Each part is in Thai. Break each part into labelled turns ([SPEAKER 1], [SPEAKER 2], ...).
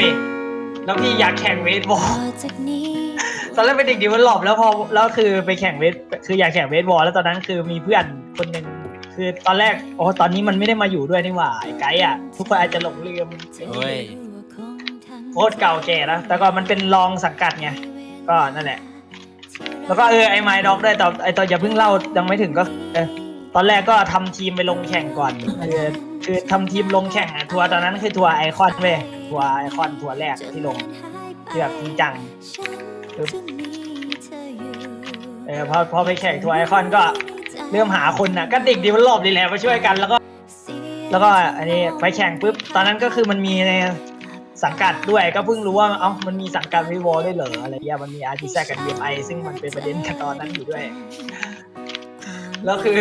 [SPEAKER 1] ตรีมเมอร์เว้ยแล้วพี่อยากแข่งเวทบอลตอนแรกเป็นเด็กดีวันหลอบแล้วพอแล้วคือไปแข่งเวทคืออยากแข่งเวทบอลแล้วตอนนั้นคือมีเพื่อนคนหนึ่งคือตอนแรกโอ้ตอนนี้มันไม่ได้มาอยู่ด้วยนี่หว่าไอ้ไกด์อะ ทุกคนอาจจะหลงลืม
[SPEAKER 2] เฮ้ย
[SPEAKER 1] โคตรเก่าแก่นะแต่ก็มันเป็นรองสังกัดไงก็นั่นแหละ แล้วก็เออไอ้ไมด็อกด้วยแต่ไอ้ตอนอย่าเพิ่งเล่ายังไม่ถึงก็เออตอนแรกก็ทำทีมไปลงแข่งก่อนคือคือทำทีมลงแข่งอะทัวร์ตอนนั้นคือทัวร์ไอคอนเว้ย ทัวร์ไอคอนทัวร์แรกที่ลงที่แบบจริงจังเออพอพอไปแข่งทัวร์ไอคอนก็เริ่มหาคนน่ะก็เด็กดีวันรอบดีแหละมาช่วยกันแล้วก็ แล้วก็อันนี้ไปแข่งปุ๊บตอนนั้นก็คือมันมีในสังกัดด้วยก็เพิ่งรู้ว่าเอ้ามันมีสังกัดวิวอลด้วยเหรออะไรเงี้ยมันมีอาร์ติแซกับ DMI ซึ่งมันเป็นประเด็นกันตอนนั้นอยู่ด้วย แล้วคือ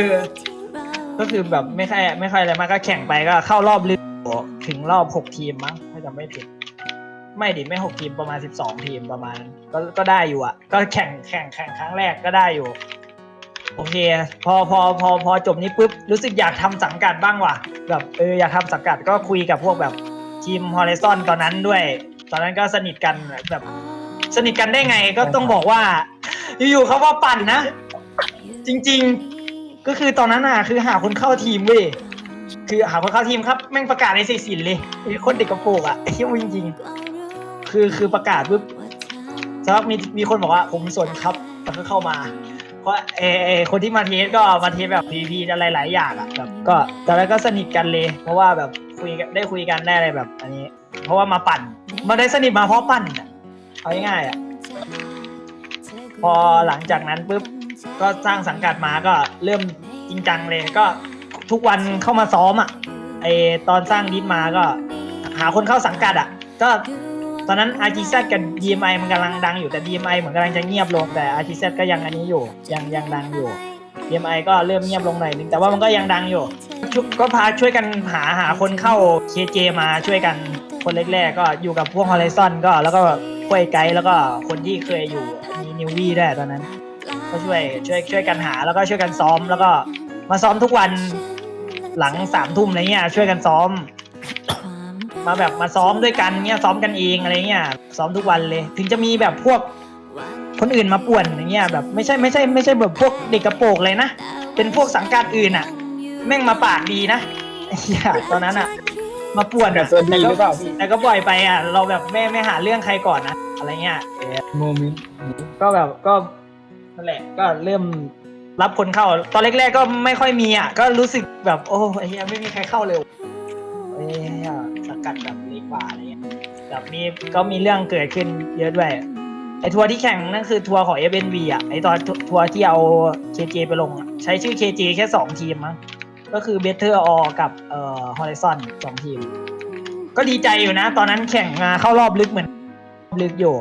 [SPEAKER 1] ก็คือแบบไม่ค่อยไม่ค่อยอะไรมากก็แข่งไปก็เข้ารอบลึก ถึงรอบหกทีมมั้งถ้าจำไม่ผิด ไม่ดิไม่หกทีมประมาณสิบสองทีมประมาณก็ก็ได้อยู่อะ ก็แข่งแข่งแข่งครั้งแรกก็ได้อยู่ โอเค พอพอพอพอจบนี้ปุ๊บรู้สึกอยากทำสังกัดบ้างว่ะ แบบเอออยากทำสังกัดก็คุยกับพวกแบบทีมฮอล i ซอนตอนนั้นด้วย ตอนนั้นก็สนิทกันแบบสนิทกันได้ไงก็ต้องบอกว่า อยู่ๆเขาว่าปั่นนะ จริง ๆ ก็คือตอนนั้นอะคือหาคนเข้าทีมเว้ย คือหาคนเข้าทีมครับแม่งประกาศในเซสินเลยไอ้คนเด็กกระโปรงอะไอ้เหี้ยจริงคือคือประกาศปุ๊บสักพักมีมีคนบอกว่าผมสนครับแล้วก็เข้ามาเพราะเอเอคนที่มาเทสก็มาเทสแบบพีพีอะไรหลายอย่างอะแบบก็ตอนแรกก็สนิทกันเลย เพราะว่าแบบคุยกันได้คุยกันได้อะไรแบบ อันนี้ เพราะว่ามาปั่นมาได้สนิทมาเพราะปั่นอะเอาง่ายๆอะพอหลังจากนั้นปุ๊บก็สร้างสังกัดมาก็เริ่มจริงจังเลยก็ ทุกวันเข้ามาซ้อมอะไอตอนสร้างดิสมาก็ หาคนเข้าสังกัดอะ ก็ตอนนั้น RGZ กับ DMI มันกำลังดังอยู่แต่ DMI เหมือนกำลังจะเงียบลงแต่ RGZ ก็ยังอันนี้อยู่ยังยังดังอยู่ DMI ก็เริ่มเงียบลงหน่อยนึงแต่ว่ามันก็ยังดังอยู่ก็พาช่วยกันหาหาคนเข้า KJ มาช่วยกันคนแรกๆก็อยู่กับพวก Horizon ก็แล้วก็พวกไกด์แล้วก็คนที่เคยอยู่มีนิววี่ได้ตอนนั้น ก็ช่วยช่วยช่วยกันหาแล้วก็ช่วยกันซ้อมแล้วก็มาซ้อมทุกวัน หลังสามทุ่มอะไรเงี้ยช่วยกันซ้อม มาแบบมาซ้อมด้วยกันเงี้ยซ้อมกันเองอะไรเงี้ยซ้อมทุกวันเลย ถึงจะมีแบบพวกคนอื่นมาป่วนอย่างเงี้ยแบบไม่ใช่ไม่ใช่ไม่ใช่แบบพวกเด็กกระโปรงเลยนะเป็นพวกสังกัดอื่นอะ แม่งมาปากดีนะไอ้เหี้ยตอนนั้นอะ มาป่วน
[SPEAKER 3] แต่
[SPEAKER 1] อะ
[SPEAKER 3] ส่วนดีหรือเปล่าพี่
[SPEAKER 1] แต่ก็ปล่อยไปอะ เราแบบไม่ไม่หาเรื่องใครก่อนนะอะไรเงี้ยเออ
[SPEAKER 3] โมเมนต์
[SPEAKER 1] ก็แบบก็นั่นแหละก็เริ่ม รับคนเข้า ตอนแรกๆก็ไม่ค่อยมีอะ ก็รู้สึกแบบ โอ้ไอ้เหี้ยไม่มีใครเข้าเลยไอ้เหี้ยสกัดแบบเล็กว่าอะไรเงี้ยแบบมีก็มีเรื่องเกิดขึ้นเยอะด้วยไอ้ทัวร์ที่แข่งนั่นคือทัวร์ของ FNV อะไอ้ตอนทัวร์ที่เอา KJ ไปลงอะใช้ชื่อ KJ แค่สองทีมมั้งก็คือ Better All กับเอ่อ Horizon สองทีม ก็ดีใจอยู่นะ ตอนนั้นแข่งมาเข้ารอบลึกเหมือน ลึกอยู่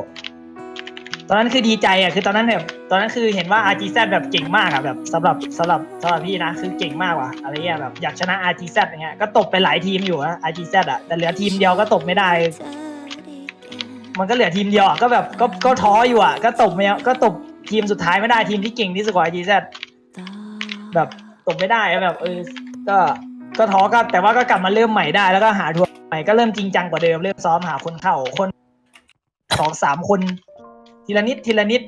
[SPEAKER 1] ตอนนั้นคือดีใจอะคือตอนนั้นแบบตอนนั้นคือเห็นว่า RGZ แบบเก่งมากอะแบบสำหรับสำหรับสำหรับพี่นะคือเก่งมากว่ะอะไรเงี้ยแบบอยากชนะ RGZ อย่างเงี้ยก็ตบไปหลายทีมอยู่นะ RGZ อะแต่เหลือทีมเดียวก็ตบไม่ได้ มันก็เหลือทีมเดียวอะก็แบบก็ก็ท้ออยู่อะก็ตบไม่ก็ตบทีมสุดท้ายไม่ได้ทีมที่เก่งที่สุดของ RGZ แบบตบไม่ได้แบบเออก็ก็ท้อก็แต่ว่าก็กลับมาเริ่มใหม่ได้แล้วก็หาทัวร์ใหม่ก็เริ่มจริงจังกว่าเดิมเริ่มซ้อมหาคนเข้าคนสองสามคน ทีละนิดทีละนิด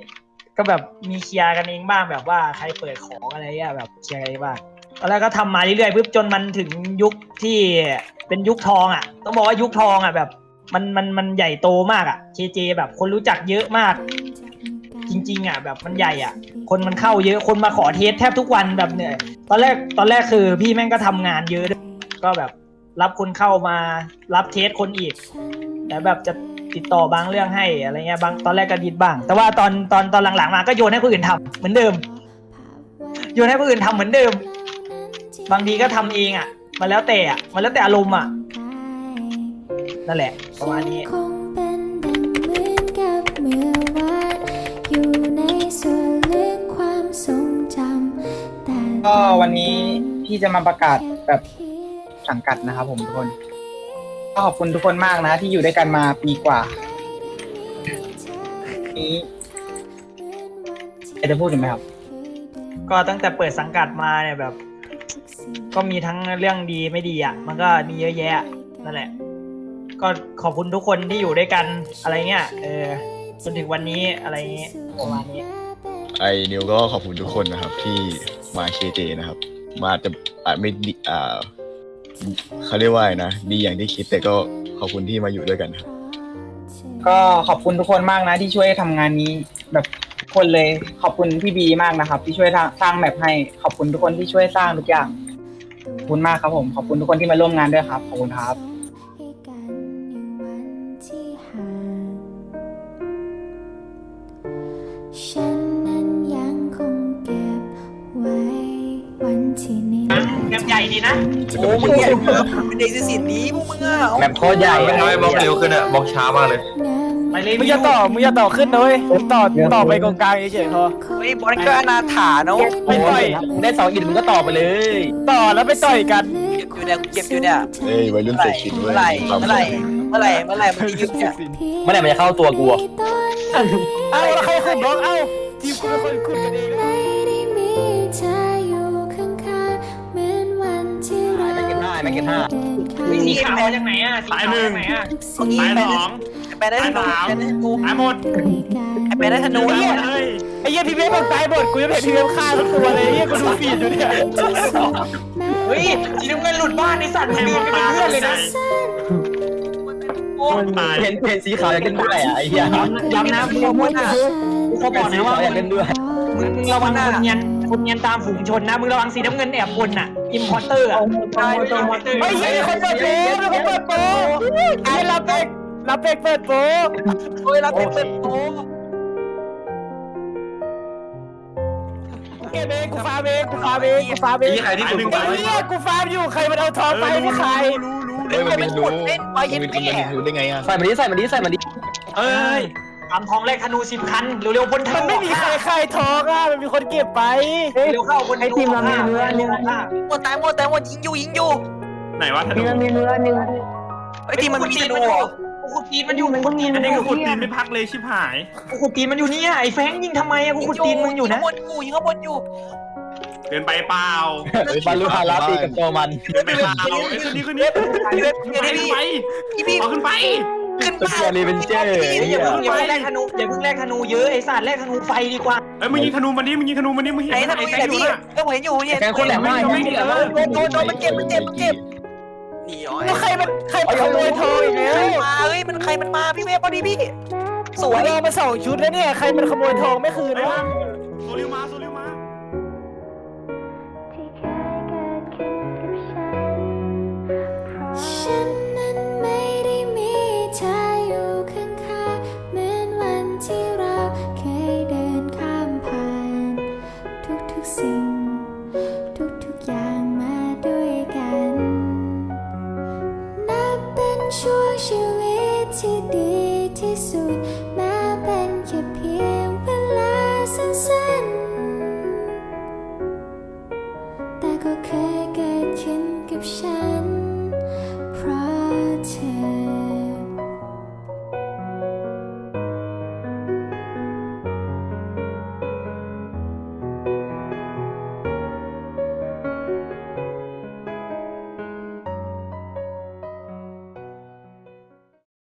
[SPEAKER 1] ก็แบบมีเคลียร์กันเองบ้างแบบว่าใครเปิดของอะไรเงี้ยแบบเคลียร์กันเองบ้างตอนแรกก็ทำมาเรื่อยๆปุ๊บจนมันถึงยุคที่เป็นยุคทองอะ ต้องบอกว่ายุคทองอะแบบ มันมันมันใหญ่โตมากอะ KJ แบบคนรู้จักเยอะมาก จริง ๆ อะ แบบมันใหญ่อะ คนมันเข้าเยอะคนมาขอเทสแทบทุกวันแบบเนื่ยตอนแรกตอนแรกคือพี่แม่งก็ทำงานเยอะก็แบบรับคนเข้ามารับเทสคนอีกแต่แบบจะ ติดต่อบางเรื่องให้อะไรเงี้ยบางตอนแรกก็ดิดบ้าง แต่ว่าตอนตอนตอนหลังๆมาก็โยนให้คนอื่นทำเหมือนเดิม โยนให้คนอื่นทำเหมือนเดิม บางทีก็ทำเองอะ มันแล้วแต่อะมันแล้วแต่อารมณ์อะนั่นแหละประมาณนี้
[SPEAKER 4] คงเป็นดังเหมือนกับเมื่อวานอยู่ในส่วนลึกความทรงจำแต่
[SPEAKER 3] ก็วันนี้พี่จะมาประกาศแบบสังกัดนะครับผมทุกคน ก็ขอบคุณทุกคนมากนะ ที่อยู่ด้วยกันมาปีกว่า นี้จะพูดถึงไหมครับ
[SPEAKER 1] ก็ตั้งแต่เปิดสังกัดมาเนี่ยแบบ ก็มีทั้งเรื่องดีไม่ดีอะ มันก็มีเยอะแยะนั่นแหละ ก็ขอบคุณทุกคนที่อยู่ด้วยกันอะไรเงี้ยเออจนถึงวันนี้อะไรเงี้ยประมาณนี้
[SPEAKER 2] ไอ้นิวก็ขอบคุณทุกคนนะครับ ที่มาเคเจนะครับ มาจะอาจไม่ดีอ่า เขาเรียกว่าไงนะดีอย่างที่คิดแต่ก็ขอบคุณที่มาอยู่ด้วยกันครับ
[SPEAKER 3] ก็ขอบคุณทุกคนมากนะที่ช่วยทำงานนี้แบบทุกคนเลยขอบคุณพี่บีมากนะครับ ที่ช่วยสร้างแมปให้ ขอบคุณทุกคนที่ช่วยสร้างทุกอย่างขอบคุณมากครับผมขอบคุณทุกคนที่มาร่วมงานด้วยครับขอบคุณครับ
[SPEAKER 4] เป็
[SPEAKER 1] น
[SPEAKER 5] เด็กสินนี้พวกมึงอะ
[SPEAKER 3] แมปโคตรใหญ่
[SPEAKER 6] ไม่ทำให้บล็อกเร็วขึ้นอะบล็อกช้ามากเลย
[SPEAKER 1] ไปเลย
[SPEAKER 7] มึงอย่าต่อมึงอย่าต่อขึ้นนะเลยมึงต่อต่อไปกองกลางเฉยๆพอ
[SPEAKER 5] เฮ้ยบอลก็อนาถาเนาะ
[SPEAKER 7] ไม่ต่อย
[SPEAKER 3] ได้สองอินมึงก็ต่อไปเลย
[SPEAKER 7] ต่อแล้วไปต่อยกัน
[SPEAKER 5] เก็บอยู่เนี่ยเก็บอยู่เนี่ย
[SPEAKER 2] เอ้ยวัยรุ่น
[SPEAKER 5] เมื่อไห
[SPEAKER 2] เศร
[SPEAKER 5] ร่
[SPEAKER 2] ษฐกิจเว้
[SPEAKER 5] เมื่
[SPEAKER 2] ย
[SPEAKER 5] อไหร่
[SPEAKER 2] ความ
[SPEAKER 5] เมื่อไหร่เมื่อไหร่เมื่อไหร่มันจะยุบเนี่ย
[SPEAKER 3] เมื่อไหร่มันจะเข้าตัวกู
[SPEAKER 7] เอ้าแล้วใครขุดบล็อกเอ้าทีมกูเป็นคนขุดกันเอง
[SPEAKER 4] เก็
[SPEAKER 3] บห้าไม่เก็บห้า
[SPEAKER 4] เดินข้าม
[SPEAKER 1] สีขาวมาจากไหนอะสีขาวมาจากไหนอะ
[SPEAKER 4] ทุก
[SPEAKER 5] ตร
[SPEAKER 4] สิ่
[SPEAKER 5] ง
[SPEAKER 4] ง
[SPEAKER 5] นี้
[SPEAKER 4] ด้วย
[SPEAKER 5] ไปได้ไปได้ธนูไปได้ธนู
[SPEAKER 7] ตายหมด
[SPEAKER 4] กัน
[SPEAKER 5] ไปได้ธนูเนี่ย
[SPEAKER 7] ไอ้เหี้ยพี่เวฟมันตายหมดกูยังไม่เห็นพี่เวฟฆ่าสักตัวเลยไอ้เหี้ยกูดูฟีดอยู่เนี่ย
[SPEAKER 1] เฮ้ยสีน้ำเงินหลุดบ้านไอสัตว์มันเดินกันเป็นเพื่อนเลยนะ
[SPEAKER 3] เห็นเห็นสีขาวอยากเล่นด้วยอะไอ้เหี้ย
[SPEAKER 1] ย้ำนะมึงพูดนะกูเขาบอกนะว่า
[SPEAKER 3] อยากเล่นด้วย
[SPEAKER 1] มึงมึงระวังคนเงียน คนเงียนตามฝูงชนนะ มึงระวังสีน้ำเงินแอบคนอะ อิมพอร์เตอร์อะใช่อิมพอร์เตอร์
[SPEAKER 7] ไอ้เหี้ยมีคนเปิดโปรมีคนเปิดโปรไอ้รับเป็กรับเป็กเปิดโปร
[SPEAKER 5] เฮ้ยรับเป็นเปิดโอ้
[SPEAKER 7] กูเก็บเองกูฟาร์มเองกูฟาร์มเองกูฟาร์มเอง
[SPEAKER 6] ไอ้ใครที่ขุด
[SPEAKER 7] ไอ้เหี้ยกูฟาร์มอยู่ใครมันเอาทองไปไม่ใคร
[SPEAKER 2] เอ้ยมันรู้
[SPEAKER 5] เล่นไป
[SPEAKER 2] มัน
[SPEAKER 5] เย็น
[SPEAKER 2] มี
[SPEAKER 5] แม่
[SPEAKER 2] มันมีรู้ได้ไงอะ
[SPEAKER 3] ใส่มาดิใส่มาดิใส่มาดิ
[SPEAKER 1] เอ้ย ทำทองแรกธนูสิบคันเร็วๆบนธ
[SPEAKER 7] มัน
[SPEAKER 1] นู
[SPEAKER 7] ไม่มีใครใครทองอะมันมีคนเก็บไป
[SPEAKER 1] เร็วเข้าบนธนูทีมเรามีเนื้อเนื้อผ้า
[SPEAKER 5] หมดตายหมดตายหมดยิงอยู่ยิงอยู่
[SPEAKER 6] ไหนวะธนู
[SPEAKER 5] ไอ้ทีมันมีธนูเหรอ
[SPEAKER 1] กูขุดตีนมันอยู่กูขุดตีน
[SPEAKER 6] อั
[SPEAKER 1] มันนอ
[SPEAKER 6] นี้
[SPEAKER 1] ยู่
[SPEAKER 6] ก็ขุดดินไม่พักเลยชิบหาย
[SPEAKER 1] กูขุดตีนมันอยู่เนี่ยไอ้แฟงยิงทำไมอะกูขุดตีนมึงอยู่นะ
[SPEAKER 5] ยิงข้างบนอยู่ยิงข้างบนอยู่
[SPEAKER 6] เกินไปเปล่า
[SPEAKER 3] เฮ้ยบรรลุภาระตีกับตัวมัน
[SPEAKER 6] เกินไปเปล่าไอ้คนนี้คนนี้ขึ้นไปขึ้นไป
[SPEAKER 5] พี่พี่
[SPEAKER 6] เอาขึ้นไป
[SPEAKER 5] ขึ้น
[SPEAKER 3] ตัว
[SPEAKER 5] มา
[SPEAKER 3] เกียร์รีเวนเจอร์
[SPEAKER 1] อย่าเพิ่งอย่าเพิ่งแลกธนูอย่าเพิ่งแลกธนูเยอะไอ้สัตว์แลกธนูไฟดีกว่า
[SPEAKER 6] เอ้ยมึงยิงธนูมันดิมึงยิงธนูมันดิมึงเห็น
[SPEAKER 5] ไหนธนู
[SPEAKER 6] ไอ้
[SPEAKER 5] ไห
[SPEAKER 6] แฟ
[SPEAKER 5] น
[SPEAKER 6] งอยู่
[SPEAKER 5] พี่
[SPEAKER 6] น่ะ
[SPEAKER 5] ก็เห็นอยู่เนี่ย
[SPEAKER 3] แกคนแหลมมาก
[SPEAKER 6] ไม่เห็นเลย
[SPEAKER 5] โดนโดนโดนมันเจ็บมันเจ็บมันเจ็บหนีอ๋อ
[SPEAKER 7] แล้วใครมันใครมันขโมยทองอีกแล้ว
[SPEAKER 5] มาเฮ้ยมันใครมันมาพี่เวฟพอดีพี่สวย
[SPEAKER 7] เรามาสองชุดแล้วเนี่ยใครมันขโมยทองไม่คืน
[SPEAKER 6] ไอ้
[SPEAKER 7] วะ
[SPEAKER 6] บ้าโซลิวมาโซ